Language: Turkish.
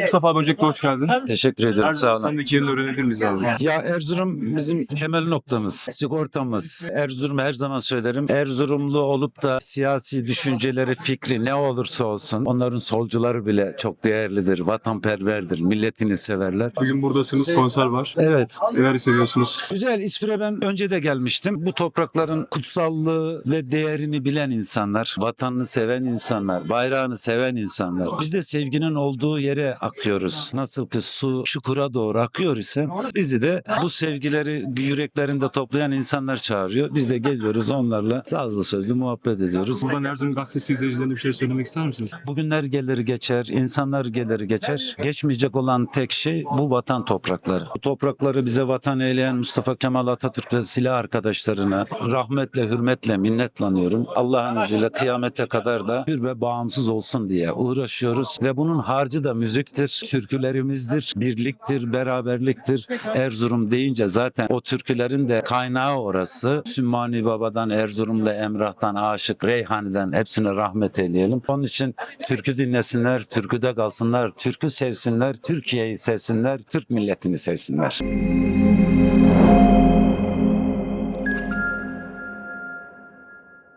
Mustafa abi öncelikle hoş geldin. Teşekkür ediyorum. Sağ Erzurum olun. sendeki yerini öğrenebilir miyiz abi? Ya Erzurum bizim temel noktamız, sigortamız. Erzurum her zaman söylerim. Erzurumlu olup da siyasi düşünceleri, fikri ne olursa olsun onların solcuları bile çok değerlidir, vatanperverdir, milletini severler. Bugün buradasınız, konser var. Evet. Neler hissediyorsunuz? Güzel. İspire ben önce de gelmiştim. Bu toprakların kutsallığı ve değerini bilen insanlar, vatanını seven insanlar, bayrağını seven insanlar. Biz de sevginin olduğu yere akıyoruz. Nasıl ki su çukura doğru akıyor ise bizi de bu sevgileri yüreklerinde toplayan insanlar çağırıyor. Biz de geliyoruz onlarla sazlı sözlü muhabbet ediyoruz. Buradan Erzurum Gazetesi izleyicilerine bir şey söylemek ister misiniz? Bugünler gelir geçer, insanlar gelir geçer. Geçmeyecek olan tek şey bu vatan toprakları. Bu toprakları bize vatan eyleyen Mustafa Kemal Atatürk ve silah arkadaşlarına rahmetle, hürmetle, minnetlanıyorum. Allah'ın izniyle kıyamete kadar da hür ve bağımsız olsun diye uğraşıyoruz. Ve bunun harcı da müziktir, türkülerimizdir, birliktir, beraberliktir. Erzurum deyince zaten o türkülerin de kaynağı orası. Sümmani Baba'dan, Erzurumlu Emrah'tan, Aşık, Reyhani'den hepsine rahmet eyleyelim. Onun için türkü dinlesinler, türküde kalsınlar, türkü sevsinler, Türkiye'yi sevsinler, Türk milletini sevsinler.